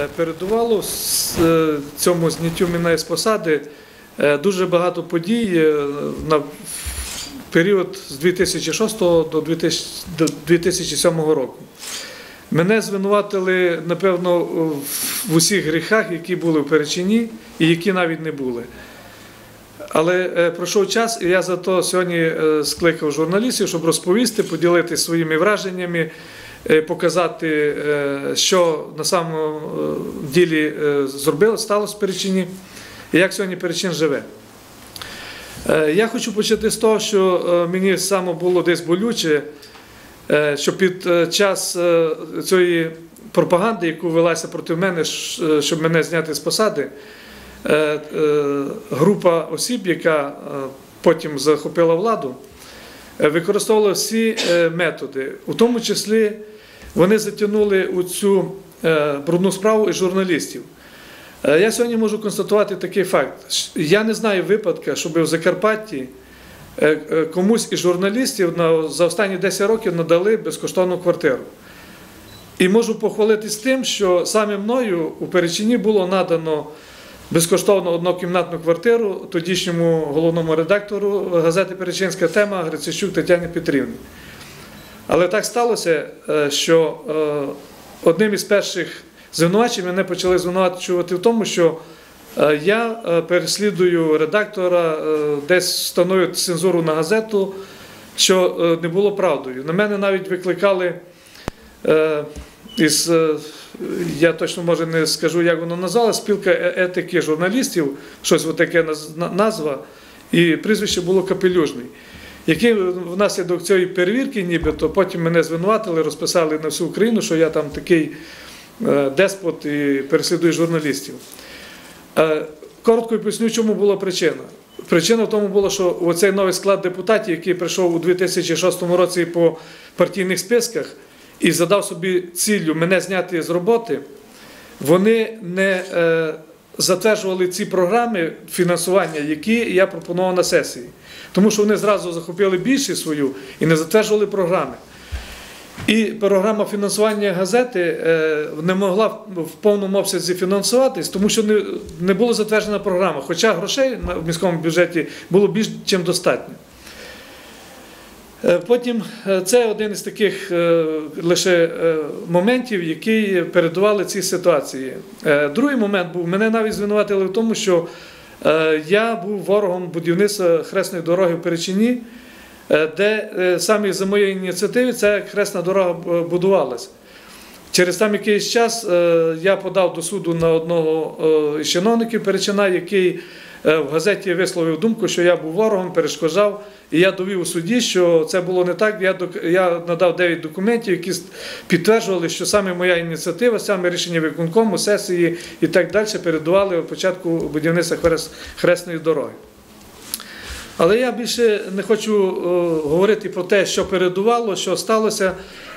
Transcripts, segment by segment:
Е, Передувало е, цьому зняттю мене з посади е, дуже багато подій на період з 2006 до 2007 року. Мене звинуватили, напевно, в усіх гріхах, які були в Перечині і які навіть не були. Але пройшов час, і я зато сьогодні скликав журналістів, щоб розповісти, поділитися своїми враженнями, показати, е, що на самому е, ділі е, зробило, сталося в Перечині, і як сьогодні Перечин живе. Е, Я хочу почати з того, що е, мені саме було десь болюче, е, що під е, час е, цієї пропаганди, яку велася проти мене, е, щоб мене зняти з посади, е, е, група осіб, яка е, потім захопила владу, е, використовувала всі е, методи. У тому числі вони затягнули у цю е, брудну справу і журналістів. Я сьогодні можу констатувати такий факт. Я не знаю випадка, щоб в Закарпатті комусь із журналістів за останні 10 років надали безкоштовну квартиру. І можу похвалитись тим, що саме мною у Перечині було надано безкоштовно однокімнатну квартиру тодішньому головному редактору газети Перечинська тема Грицищук Тетяні Петрівні. Але так сталося, е, що е, одним із перших звинувачень мене почали звинувачувати в тому, що е, я переслідую редактора, десь встановлюю цензуру на газету, що не було правдою. На мене навіть викликали із, е, я точно може не скажу, як воно назвала, спілка е- етики журналістів, щось таке назва, і прізвище було Капелюжний. Який внаслідок цієї перевірки, нібито потім мене звинуватили, розписали на всю Україну, що я там такий е, деспот і переслідую журналістів. Е, Коротко поясню, чому була причина. Причина в тому була, що оцей новий склад депутатів, який прийшов у 2006 році по партійних списках і задав собі ціллю мене зняти з роботи, вони не е, затверджували ці програми фінансування, які я пропонував на сесії. Тому що вони зразу захопили більшість свою і не затверджували програми. І програма фінансування газети е, не могла в- повному обсязі фінансуватись, тому що не, була затверджена програма. Хоча грошей в міському бюджеті було більш чим достатньо. Е, Потім е, це один із таких е, лише моментів, які передували ці ситуації. Другий момент був, мене навіть звинуватили в тому, що я був ворогом будівництва хресної дороги в Перечині, де саме за моєї ініціативи ця хресна дорога будувалась. Через там якийсь час я подав до суду на одного із чиновників Перечина, який в газеті висловив думку, що я був ворогом, перешкоджав. І я довів у суді, що це було не так. Я, я надав 9 документів, які підтверджували, що саме моя ініціатива, саме рішення виконкому, сесії і так далі передували початку будівництва хрест- хресної дороги. Але я більше не хочу е, говорити про те, що передувало, що сталося.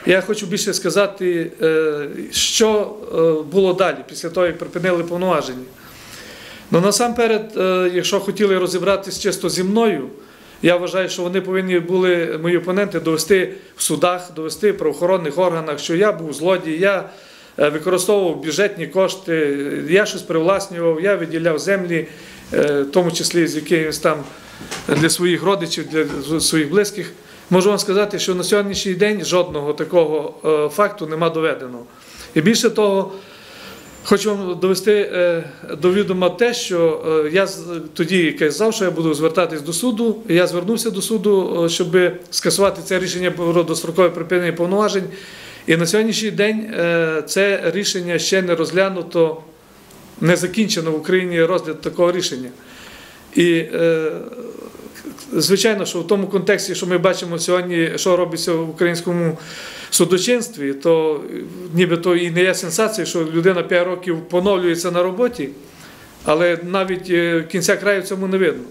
Я хочу більше сказати, е, що е, було далі, після того, як припинили повноваження. Ну насамперед, е, якщо хотіли розібратися чисто зі мною, я вважаю, що вони повинні були, мої опоненти, довести в судах, довести в правоохоронних органах, що я був злодій, я е, використовував бюджетні кошти, я щось привласнював, я виділяв землі, е, в тому числі з якимось там для своїх родичів, для своїх близьких. Можу вам сказати, що на сьогоднішній день жодного такого факту нема доведено. І більше того, Хочу вам довести е, до відома те, що е, я тоді казав, що я буду звертатись до суду. Я звернувся до суду, е, щоб скасувати це рішення про дострокове припинення повноважень. І на сьогоднішній день це рішення ще не розглянуто, не закінчено в Україні розгляд такого рішення. І звичайно, що в тому контексті, що ми бачимо сьогодні, що робиться в українському судочинстві, то нібито і не є сенсація, що людина 5 років поновлюється на роботі, але навіть е, кінця краю цьому не видно.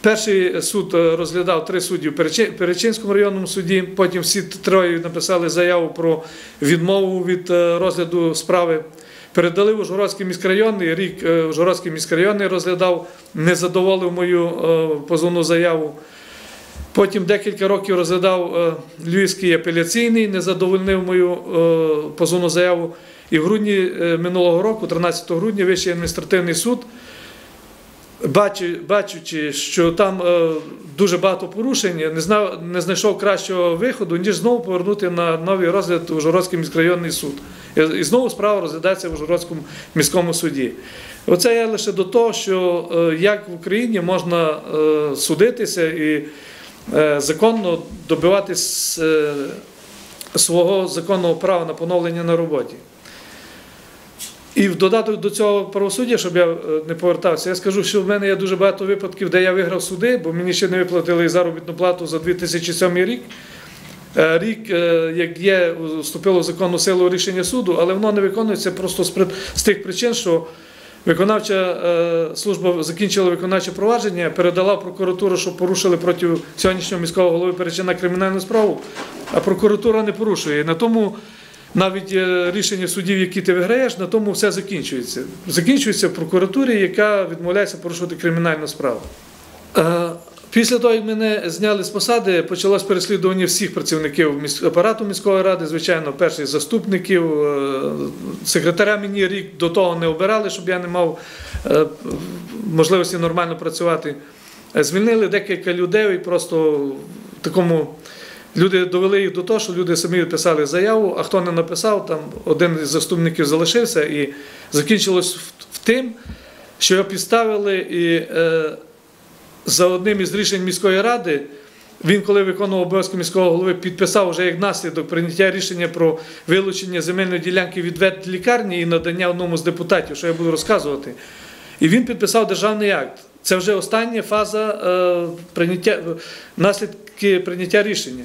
Перший суд е, розглядав три судді в Перечинському районному суді, потім всі троє написали заяву про відмову від е, розгляду справи. Передали в Ужгородський міськрайонний, рік е, Ужгородський міськрайонний розглядав, не задоволив мою е, позовну заяву. Потім декілька років розглядав е, Львівський апеляційний, не задовольнив мою позовну заяву. І в грудні минулого року, 13 грудня, Вищий адміністративний суд, бачучи, що там дуже багато порушень, не, знайшов кращого виходу, ніж знову повернути на новий розгляд Ужгородський міськрайонний суд. І, знову справа розглядається в Ужгородському міському суді. Оце я лише до того, що е, як в Україні можна е, судитися і е, законно добиватись свого законного права на поновлення на роботі. І в додаток до цього правосуддя, щоб я не повертався, я скажу, що в мене є дуже багато випадків, де я виграв суди, бо мені ще не виплатили заробітну плату за 2007 рік. Е, Рік, е, як є, вступило в законну силу рішення суду, але воно не виконується просто з тих причин, що виконавча е, служба закінчила виконавче провадження, передала в прокуратуру, що порушили проти сьогоднішнього міського голови Перечина кримінальну справу, а прокуратура не порушує. На тому навіть рішення судів, які ти виграєш, на тому все закінчується. Закінчується в прокуратурі, яка відмовляється порушувати кримінальну справу. Після того, як мене зняли з посади, почалось переслідування всіх працівників апарату міської ради, звичайно, перших заступників, е, секретаря мені рік до того не обирали, щоб я не мав е, можливості нормально працювати. Е, Звільнили декілька людей і просто такому. Люди довели їх до того, що люди самі писали заяву, а хто не написав, там один із заступників залишився, і закінчилось в, тим, що його підставили і за одним із рішень міської ради. Він, коли виконував обов'язки міського голови, підписав вже як наслідок прийняття рішення про вилучення земельної ділянки від ветлікарні і надання одному з депутатів, що я буду розказувати. І він підписав державний акт. Це вже остання фаза е, прийняття, наслідки прийняття рішення.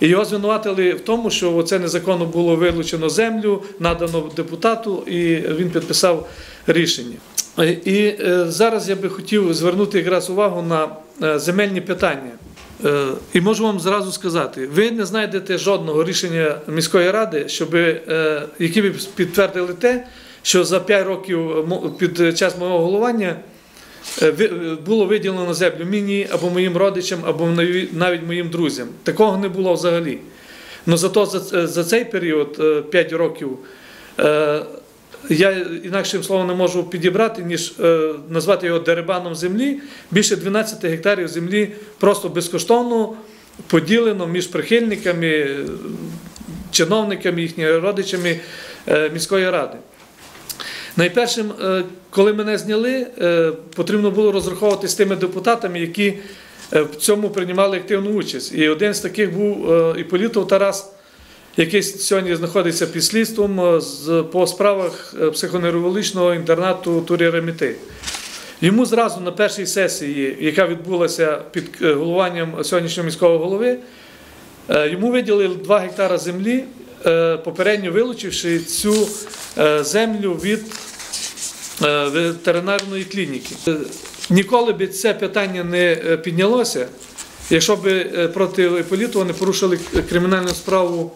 І його звинуватили в тому, що це незаконно було вилучено землю, надано депутату, і він підписав рішення. Е, І е, зараз я би хотів звернути якраз увагу на е, земельні питання. І можу вам зразу сказати, ви не знайдете жодного рішення міської ради, щоб, е, які б підтвердили те, що за 5 років під час мого головування було виділено землю мені або моїм родичам, або навіть моїм друзям. Такого не було взагалі. Ну зато за, цей період 5 років я інакшим словом не можу підібрати, ніж е, назвати його дерибаном землі. Більше 12 гектарів землі просто безкоштовно поділено між прихильниками, чиновниками, їхніми родичами е, міської ради. Найпершим, е, коли мене зняли, е, потрібно було розраховувати з тими депутатами, які е, в цьому приймали активну участь. І один з таких був е, Іполітов Тарас, який сьогодні знаходиться під слідством е, по справах е, психоневрологічного інтернату Турі Реміти. Йому зразу на першій сесії, яка відбулася під е, головуванням сьогоднішнього міського голови, йому виділили 2 гектара землі, попередньо вилучивши цю землю від ветеринарної клініки. Ніколи б це питання не піднялося, якщо б проти Політова не порушили кримінальну справу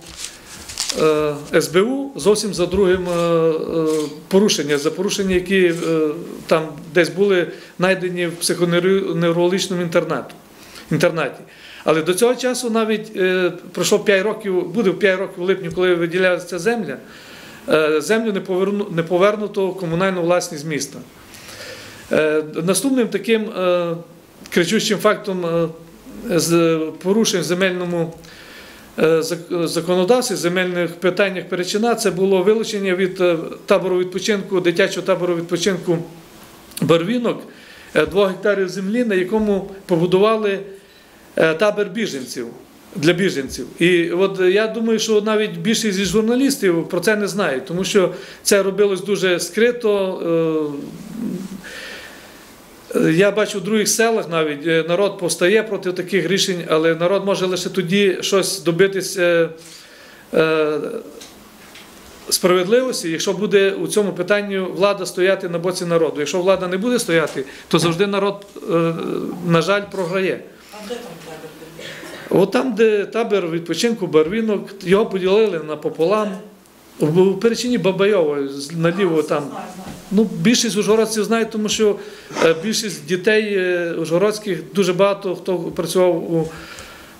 СБУ зовсім за другим е, е, порушення, за порушення, які е, там десь були знайдені в психоневрологічному інтернаті. Але до цього часу навіть е, пройшло 5 років, буде 5 років в липні, коли виділялася ця земля, е, землю не, поверну, не повернуто в комунальну власність міста. Е, Наступним таким е, кричущим фактом е, порушень в земельному е, законодавстві, земельних питаннях Перечина, це було вилучення від е, табору відпочинку, дитячого табору відпочинку Барвінок е, двох гектарів землі, на якому побудували е, табір біженців. Для біженців. І от я думаю, що навіть більшість із журналістів про це не знають, тому що це робилось дуже скрито. Е, Я бачу в других селах навіть е, народ повстає проти таких рішень, але народ може лише тоді щось добитися е, справедливості, якщо буде у цьому питанні влада стояти на боці народу. Якщо влада не буде стояти, то завжди народ, е, на жаль, програє. А де там табір? От там, де табір відпочинку Барвінок, його поділили напополам. В перечині Бабайова наліво там. Ну, більшість ужгородців знають, тому що е, більшість дітей е, ужгородських дуже багато хто працював у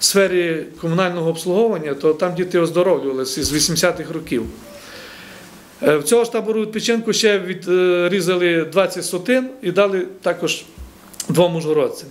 сфері комунального обслуговування, то там діти оздоровлювалися з 80-х років. Е, В цього ж табору відпочинку ще відрізали 20 сотин і дали також двом ужгородцям.